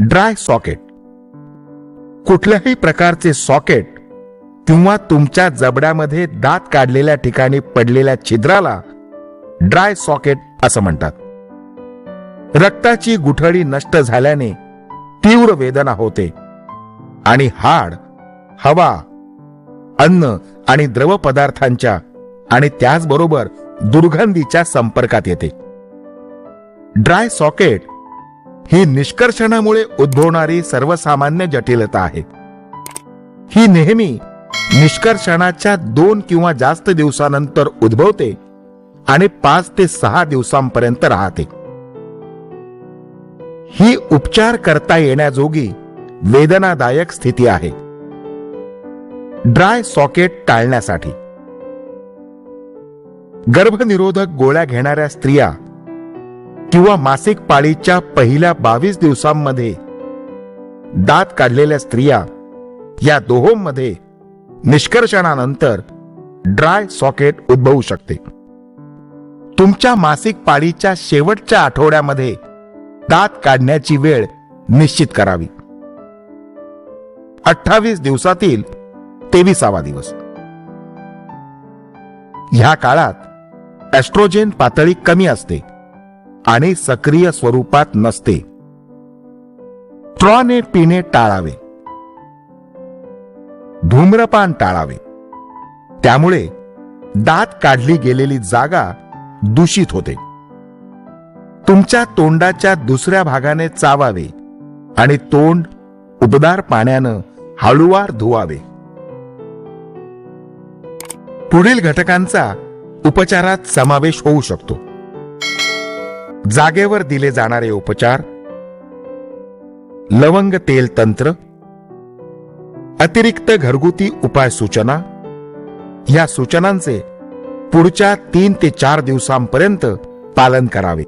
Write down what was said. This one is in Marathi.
ड्राय सॉकेट कुठल्याही प्रकारचे सॉकेट किंवा तुमच्या जबड्यामध्ये दात काढलेल्या ठिकाणी पडलेल्या छिद्राला ड्राय सॉकेट असं म्हणतात. रक्ताची गुठळी नष्ट झाल्याने तीव्र वेदना होते आणि हाड हवा अन्न आणि द्रव पदार्थांच्या आणि त्याचबरोबर दुर्गंधीच्या संपर्कात येते. ड्राय सॉकेट ही निष्कर्षणामुळे उद्भवणारी सर्वसामान्य जटिलता आहे. ही नेहमी निष्कर्षणाच्या दोन किंवा जास्त दिवसानंतर उद्भवते आणि पाच ते सहा दिवसांपर्यंत राहते. ही उपचार करता येण्याजोगी वेदनादायक स्थिती आहे. ड्राय सॉकेट टाळण्यासाठी. गर्भनिरोधक गोळ्या घेणाऱ्या स्त्रिया किंवा मासिक पाळीच्या पहिल्या बावीस दिवसांमध्ये दात काढलेल्या स्त्रिया या दोहोंमध्ये निष्कर्षणानंतर ड्राय सॉकेट उद्भवू शकते. तुमच्या मासिक पाळीच्या शेवटच्या आठवड्यामध्ये दात काढण्याची वेळ निश्चित करावी. अठ्ठावीस दिवसातील तेविसावा दिवस. ह्या काळात एस्ट्रोजेन पातळी कमी असते. आणि सक्रिय स्वरूपात नसते. ट्रॉने पिणे टाळावे. धूम्रपान टाळावे. त्यामुळे दात काढली गेलेली जागा दूषित होते. तुमच्या तोंडाच्या दुसऱ्या भागाने चावावे आणि तोंड उबदार पाण्यानं हळूवार धुवावे. पुढील घटकांचा उपचारात समावेश होऊ शकतो. जागेवर दिले जाणारे उपचार लवंग तेल तंत्र अतिरिक्त घरगुती उपाय सूचना या सूचनांचे पुढच्या तीन ते चार दिवसांपर्यंत पालन करावे.